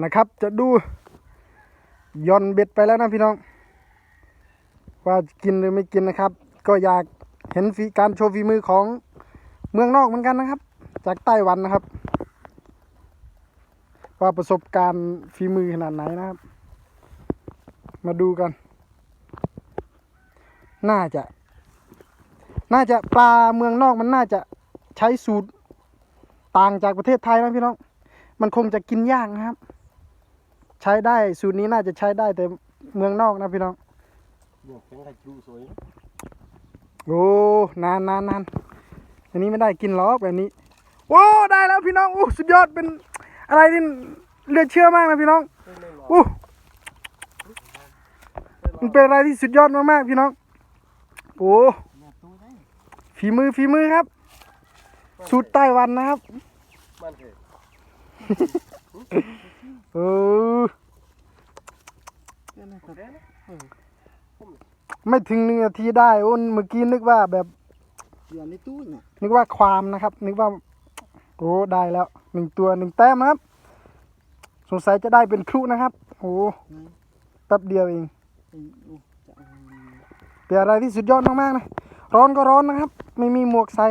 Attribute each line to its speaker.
Speaker 1: นนะครับ จะดูย่อนเบ็ดไปแล้วนะพี่น้อง ว่ากินหรือไม่กินนะครับ ก็อยากเห็นฝีการโชว์ฝีมือของเมืองนอกเหมือนกันนะครับ จากไต้หวันนะครับ ว่าประสบการณ์ฝีมือขนาดไหนนะครับ มาดูกัน น่าจะ น่าจะปลาเมืองนอกมันน่าจะใช้สูตรต่างจากประเทศไทยนะพี่น้อง มันคงจะกินยากนะครับ ใช้ได้สูตรนี้น่าจะใช้ได้แต่เมืองนอกนะพี่น้อง
Speaker 2: เนี่ยเป็นไข่จูสวย
Speaker 1: โอ้นานนานนานอันนี้ไม่ได้กินหรอกแบบนี้ โอ้ได้แล้วพี่น้องโอ้สุดยอดเป็นอะไรที่เหลือเชื่อมากนะพี่น้อง
Speaker 2: ไม่ไม่หรอก
Speaker 1: โอ้มันเป็นอะไรที่สุดยอดมากๆพี่น้องโอ้
Speaker 2: เนี่ยตู้ได้
Speaker 1: ฝีมือฝีมือครับสูตรไต้หวันนะครับ
Speaker 2: มัน เถอะ
Speaker 1: เออ
Speaker 2: เนี่ยนะตัวได้นะ
Speaker 1: ไม่ถึงหนึ่งนาทีได้โอ้เมื่อกี้นึกว่าแบบ
Speaker 2: อยู่ในตู้เนี่ย
Speaker 1: นึกว่าความนะครับ นึกว่าโอ้ได้แล้วหนึ่งตัวหนึ่งแต้มนะครับ สงสัยจะได้เป็นครุนะครับโอ้แป๊บเดียวเองเป็นอะไรที่สุดยอดมากๆนะร้อนก็ร้อนนะครับ ไม่มีหมวกใส่